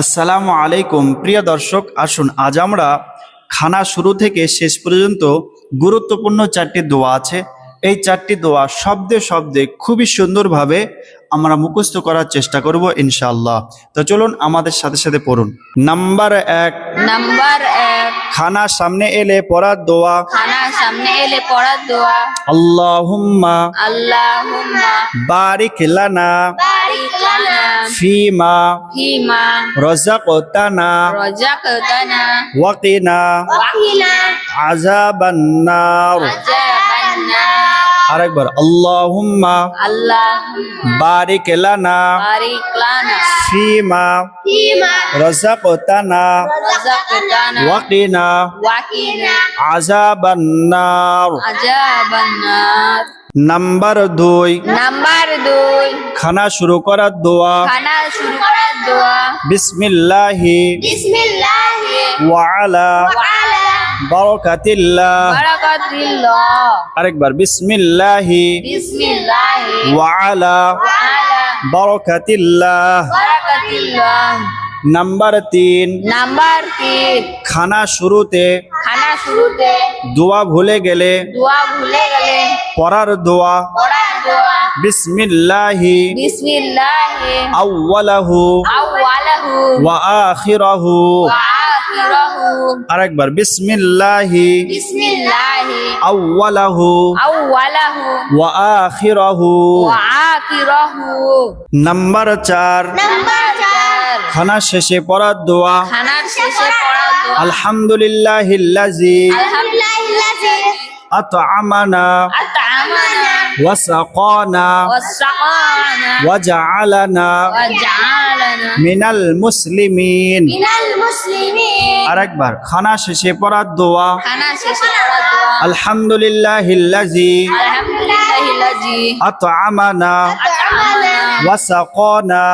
আসসালামু আলাইকুম। প্রিয় দর্শক আসুন আজ আমরা খানা শুরু থেকে শেষ পর্যন্ত গুরুত্বপূর্ণ চারটি দোয়া আছে। এই চারটি দোয়া শব্দে শব্দে খুবই সুন্দরভাবে আমরা মুখস্থ করার চেষ্টা করব ইনশাআল্লাহ। তো চলুন আমাদের সাথে সাথে পড়ুন। নাম্বার এক নাম্বার এক খানা সামনে এলে পড়ার দোয়া। খানা সামনে এলে পড়ার দোয়া। আল্লাহুম্মা আল্লাহুম্মা বারিক লানা। লানা ফিমা ফিমা রাযাকতানা রাযাকতানা ওয়াকিনা ওয়াকিনা আযাবান নার আযাবান্না আরেকবার আল্লাহুম্মা আল্লাহুম্মা বারিক লানা বারিক লানা ফিমা ফিমা রাযাকতানা রাযাকতানা ওয়াকিনা ওয়াকিনা আযাবান নার আযাবান্না নাম্বার দুই. নাম্বার দুই. খানা শুরু করার দোয়া। খানা শুরু করার দোয়া। বিসমিল্লাহি। বিসমিল্লাহি। ওয়া আলা। ওয়ালা বারাকাতিল্লাহ। বারাকাতিল্লাহ। আরেকবার বিসমিল্লাহি। বিসমিল্লাহি। ওয়া আলা। ওয়ালা বারাকাতিল্লাহ। বারাকাতিল্লাহ। নাম্বার তিন। নাম্বার তিন। খানা শুরুতে খানা শুরুতে দোয়া ভুলে গেলে দোয়া ভুলে গেলে পড়ার দোয়া। পড়ার দোয়া। বিসমিল্লাহি বিসমিল্লাহি আউওয়ালাহু আউওয়ালাহু ওয়া আখিরাহু ওয়া আখিরাহু আরেকবার বিসমিল্লাহি বিসমিল্লাহি আউওয়ালাহু আউওয়ালাহু ওয়া আখিরাহু ওয়া আখিরাহু নাম্বার চার নাম্বার চার খানা শেষে পড়ার দোয়া খানার শেষে পড়া দোয়া আলহামদুলিল্লাহিল্লাযী আলহামদুলিল্লাহি আত'আমানা আত'আমানা ওয়া وسقانا وجعلنا وجعلنا من المسلمين. من মুসলিমিন আরেকবার খানা শেষে পড়ার দোয়া। খানা শেষে পড়ার দোয়া। আলহামদুলিল্লাহিল্লাজি। আলহামদুলিল্লাহিল্লাজি। আত'আমানা। আত'আমানা। ওয়া وسقانا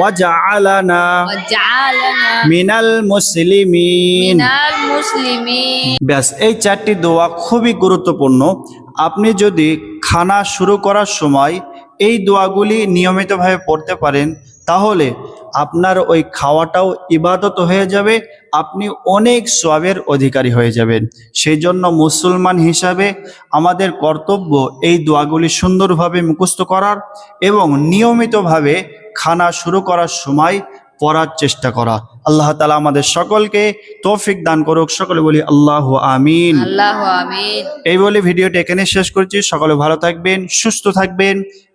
وجعلنا وجعلنا من المسلمين মিনাল المسلمين ব্যাস এই চারটি দোয়া খুবই গুরুত্বপূর্ণ। আপনি যদি খানা শুরু করার সময় এই দোয়াগুলি নিয়মিতভাবে পড়তে পারেন তাহলে আপনার ওই খাওয়াটাও ইবাদত হয়ে যাবে আপনি অনেক সবের অধিকারী হয়ে যাবেন। সেই জন্য মুসলমান হিসাবে আমাদের কর্তব্য এই দোয়াগুলি সুন্দরভাবে মুখস্থ করার এবং নিয়মিতভাবে খানা শুরু করার সময় পড়ার চেষ্টা করা। আল্লাহ তালা আমাদের সকলকে তৌফিক দান করুক। সকলে বলি আল্লাহ আমিন। আল্লাহু আমিন। এই বলে ভিডিওটি এখানে শেষ করছি। সকলে ভালো থাকবেন সুস্থ থাকবেন।